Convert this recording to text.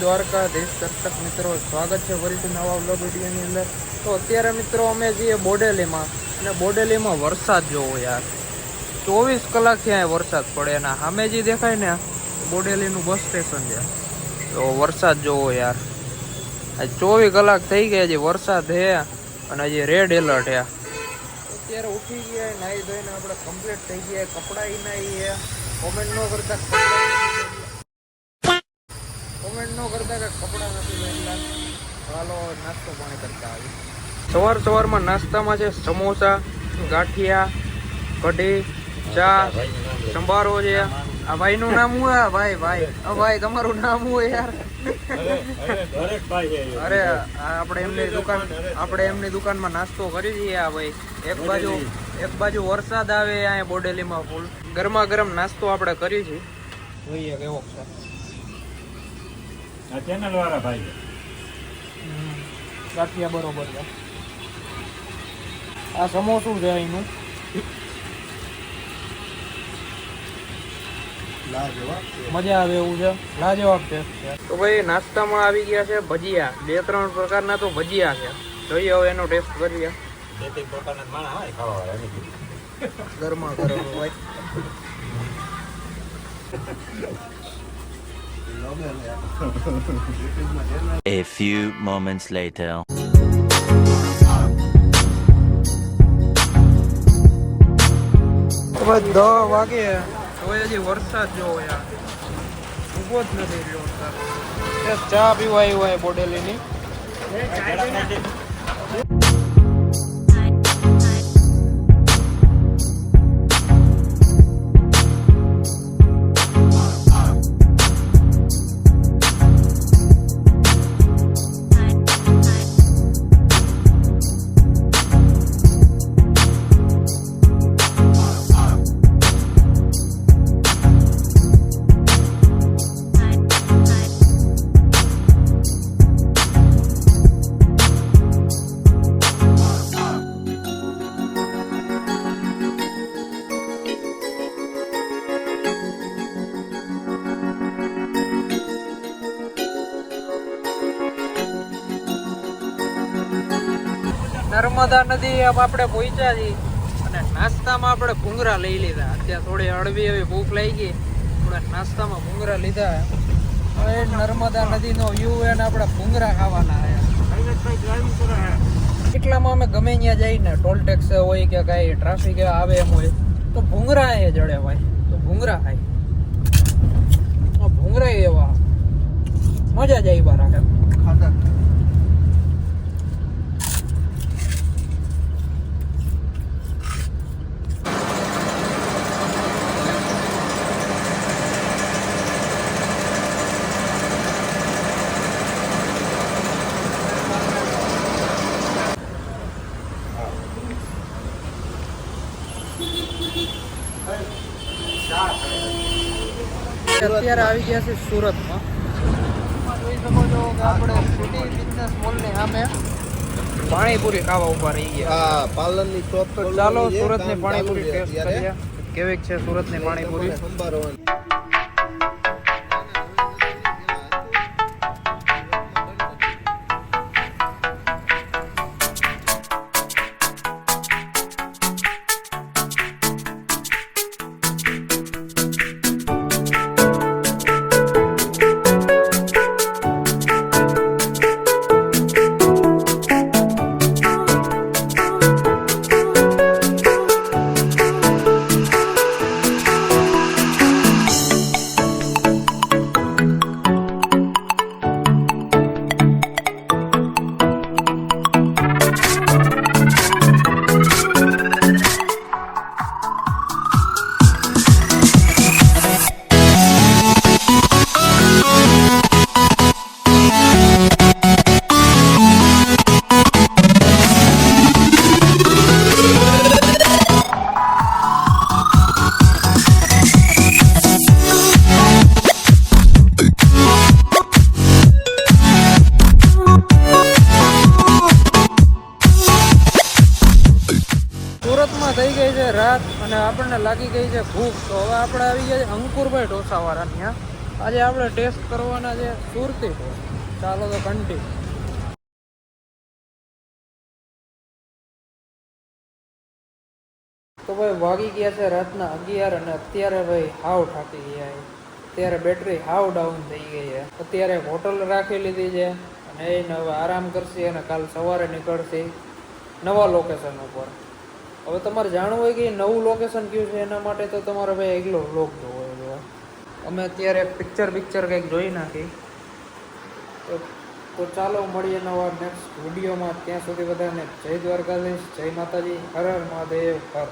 દ્વારકાધીશ દર્શક મિત્રો, સ્વાગત છે ફરીથી નવા વ્લોગ વિડીયોની અંદર. તો અત્યારે મિત્રો અમે જઈએ બોડેલીમાં. અને બોડેલીમાં વરસાદ જોવો યાર. ચોવીસ કલાક ત્યાં વરસાદ પડે અને સામે જે દેખાય ને બોડેલીનું બસ સ્ટેશન છે. તો વરસાદ જોવો યાર. આ ચોવીસ કલાક થઈ ગયા હજી વરસાદ છે અને હજી રેડ એલર્ટ છે અત્યારે ઉઠી ગયા નાહી ધોઈને આપણે કમ્પ્લીટ થઈ ગયા કપડાં નાહી કોમેન્ટ ન કરતા કોમેન્ટ ન કરતા કે કપડાં નથી પહેરલા ચાલો નાસ્તો પાણી કરતા આવી સવાર સવારમાં નાસ્તામાં છે સમોસા ગાંઠિયા કઢી ચા સંભારો છે. આ ભાઈનું નામ હું આ? ભાઈ ભાઈ. આ ભાઈ તમારું નામ હું યાર? અરે આ આપણે એમની દુકાન આપણે એમની દુકાનમાં નાસ્તો કરી દઈએ આ ભાઈ. એક બાજુ એક બાજુ વરસાદ આવે અહીંયા બોડેલીમાં ફૂલ. ગરમા ગરમ નાસ્તો આપણે કરી છીએ. જોઈએ કેવો છે. આ ચેનલ વાળા ભાઈ ગાંઠિયા બરોબર છે. આ સમોસું છે અહીંનું. મજા આવે એવું છે. લાજવાબ છે. તો ભાઈ નાસ્તામાં આવી ગયા છે ભજીયા. બે ત્રણ પ્રકારના તો ભજીયા છે. જોઈએ હવે એનો ટેસ્ટ કરીએ. બે ત્રણ પ્રકારના માણસ હોય ખાવા ગરમા ગરમ હોય. A few moments later. તો ભાઈ દસ વાગે તો હજી વરસાદ જોવો યાર ઊભો જ નથી રહ્યો વરસાદ ચા પીવા આવ્યો હોય બોડેલીની નર્મદા નદી આપણે પહોંચ્યા છીએ. અને નાસ્તામાં આપણે ભૂંગરા લઈ લીધા. અત્યારે થોડી હળવી એવી ભૂખ લઈ ગઈ. થોડા નાસ્તામાં ભૂંગરા લીધા. હવે નર્મદા નદીનો વ્યૂ એને આપણે ભૂંગરા ખાવાના એટલામાં અમે ગમે ત્યાં જઈને ટોલ ટેક્સ હોય કે કાંઈ ટ્રાફિક આવે એમ હોય, તો ભૂંગરા એ જડે ભાઈ. તો ભૂંગરા ખાય. ભૂંગરા એવા. મજા જ આવી રાખે અત્યારે આવી ગયા છે સુરતમાં. જોઈ શકો છો કે આપણે સિટી બિઝનેસ મોલની સામે પાણીપુરી ખાવા ઊભા રહી ગયા. હા ની શોપ તો ચાલો સુરતની પાણીપુરી ટેસ્ટ કરીએ. કેવીક છે સુરતની પાણીપુરી? અને આપણને લાગી ગઈ છે ભૂખ. તો હવે આપણે આવી ગયા છે અંકુરભાઈ ઢોસાવાળા ત્યાં આજે આપણે ટેસ્ટ કરવાના છે સુરતી ચાલો તો કંટી તો ભાઈ વાગી ગયા છે રાતના અગિયાર અને અત્યારે ભાઈ હાવ થાકી ગયા. અત્યારે બેટરી હાવ ડાઉન થઈ ગઈ છે. અત્યારે હોટલ રાખી લીધી છે અને એને હવે આરામ કરશે અને કાલ સવારે નીકળશે નવા લોકેશન ઉપર. હવે તમારે જાણવું હોય કે નવું લોકેશન કયું છે, એના માટે તો તમારે ભાઈ એકલો વ્લોગ જોવો જોઈએ અમે અત્યારે પિક્ચર પિક્ચર કંઈક જોઈ નાખી. તો તો ચાલો મળીએ નવા નેક્સ્ટ વિડીયોમાં ત્યાં સુધી બધાને જય દ્વારકાધીશ, જય માતાજી, હર હર મહાદેવ, હર.